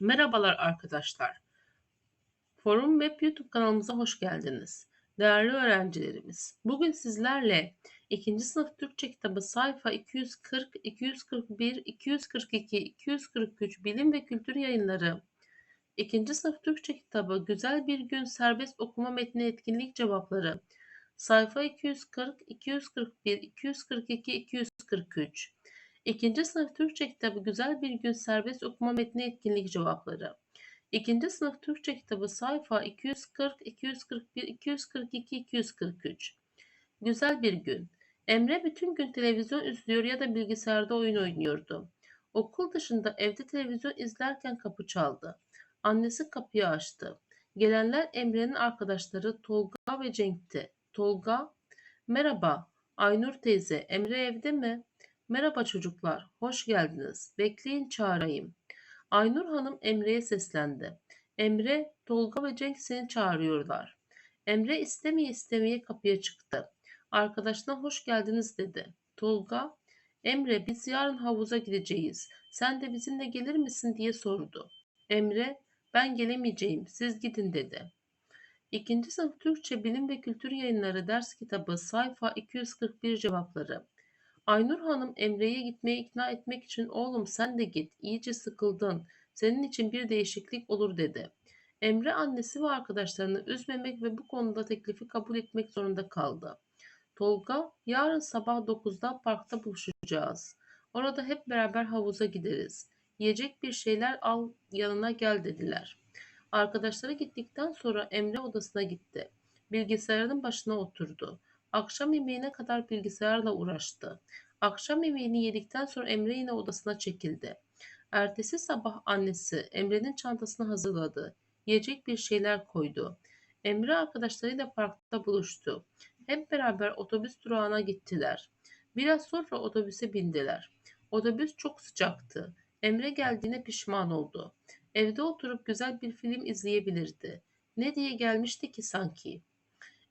Merhabalar arkadaşlar. Forum Web YouTube kanalımıza hoş geldiniz. Değerli öğrencilerimiz, bugün sizlerle 2. sınıf Türkçe kitabı sayfa 240, 241, 242, 243 Bilim ve Kültür Yayınları 2. sınıf Türkçe kitabı Güzel Bir Gün Serbest Okuma Metni Etkinlik Cevapları sayfa 240, 241, 242, 243 İkinci sınıf Türkçe kitabı Güzel Bir Gün Serbest Okuma Metni Etkinlik Cevapları. İkinci sınıf Türkçe kitabı sayfa 240, 241, 242, 243. Güzel bir gün. Emre bütün gün televizyon izliyor ya da bilgisayarda oyun oynuyordu. Okul dışında evde televizyon izlerken kapı çaldı. Annesi kapıyı açtı. Gelenler Emre'nin arkadaşları Tolga ve Cenk'ti. Tolga, merhaba, Aynur teyze, Emre evde mi? Merhaba çocuklar, hoş geldiniz. Bekleyin çağırayım. Aynur Hanım Emre'ye seslendi. Emre, Tolga ve Cenk seni çağırıyorlar. Emre istemeye istemeye kapıya çıktı. Arkadaşına hoş geldiniz dedi. Tolga, Emre biz yarın havuza gideceğiz. Sen de bizimle gelir misin diye sordu. Emre, ben gelemeyeceğim, siz gidin dedi. İkinci sınıf Türkçe Bilim ve Kültür Yayınları ders kitabı sayfa 241 cevapları. Aynur Hanım Emre'ye gitmeye ikna etmek için oğlum sen de git, iyice sıkıldın, senin için bir değişiklik olur dedi. Emre annesi ve arkadaşlarını üzmemek ve bu konuda teklifi kabul etmek zorunda kaldı. Tolga, yarın sabah 9'da parkta buluşacağız. Orada hep beraber havuza gideriz. Yiyecek bir şeyler al yanına gel dediler. Arkadaşları gittikten sonra Emre odasına gitti. Bilgisayarın başına oturdu. Akşam yemeğine kadar bilgisayarla uğraştı. Akşam yemeğini yedikten sonra Emre yine odasına çekildi. Ertesi sabah annesi Emre'nin çantasını hazırladı. Yiyecek bir şeyler koydu. Emre arkadaşlarıyla parkta buluştu. Hep beraber otobüs durağına gittiler. Biraz sonra otobüse bindiler. Otobüs çok sıcaktı. Emre geldiğine pişman oldu. Evde oturup güzel bir film izleyebilirdi. Ne diye gelmişti ki sanki?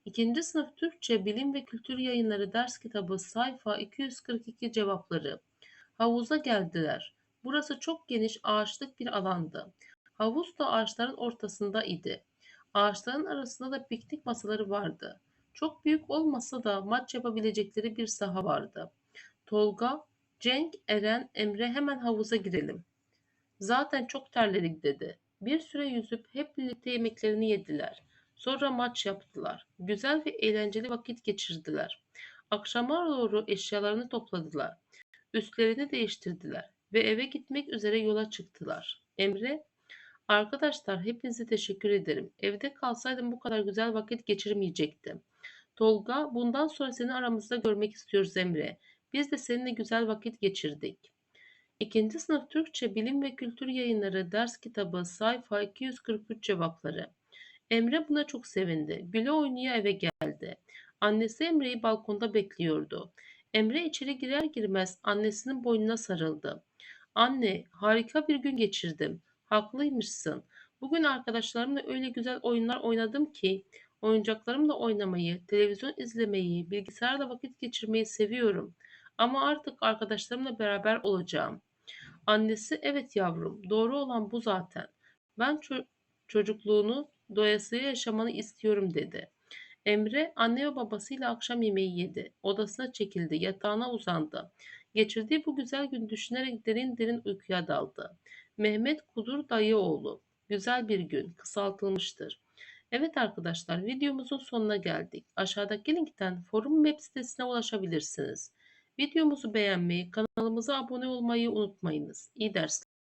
İkinci sınıf Türkçe Bilim ve Kültür Yayınları ders kitabı sayfa 242 cevapları. Havuza geldiler. Burası çok geniş ağaçlık bir alandı. Havuz da ağaçların ortasında idi. Ağaçların arasında da piknik masaları vardı. Çok büyük olmasa da maç yapabilecekleri bir saha vardı. Tolga, Cenk, Eren, Emre hemen havuza girelim. Zaten çok terledik dedi. Bir süre yüzüp hep birlikte yemeklerini yediler. Sonra maç yaptılar. Güzel ve eğlenceli vakit geçirdiler. Akşama doğru eşyalarını topladılar. Üstlerini değiştirdiler ve eve gitmek üzere yola çıktılar. Emre, arkadaşlar hepinize teşekkür ederim. Evde kalsaydım bu kadar güzel vakit geçirmeyecektim. Tolga, bundan sonra seni aramızda görmek istiyoruz Emre. Biz de seninle güzel vakit geçirdik. İkinci sınıf Türkçe Bilim ve Kültür Yayınları ders kitabı sayfa 243 cevapları. Emre buna çok sevindi. Güle oynaya eve geldi. Annesi Emre'yi balkonda bekliyordu. Emre içeri girer girmez annesinin boynuna sarıldı. Anne, harika bir gün geçirdim. Haklıymışsın. Bugün arkadaşlarımla öyle güzel oyunlar oynadım ki oyuncaklarımla oynamayı, televizyon izlemeyi, bilgisayarla vakit geçirmeyi seviyorum. Ama artık arkadaşlarımla beraber olacağım. Annesi evet yavrum, doğru olan bu zaten. Ben ço- çocukluğunu doyasıya yaşamanı istiyorum dedi. Emre anne ve babasıyla akşam yemeği yedi. Odasına çekildi, yatağına uzandı. Geçirdiği bu güzel gün düşünerek derin derin uykuya daldı. Mehmet Kudur dayıoğlu. Güzel bir gün, kısaltılmıştır. Evet arkadaşlar videomuzun sonuna geldik. Aşağıdaki linkten forum web sitesine ulaşabilirsiniz. Videomuzu beğenmeyi, kanalımıza abone olmayı unutmayınız. İyi dersler.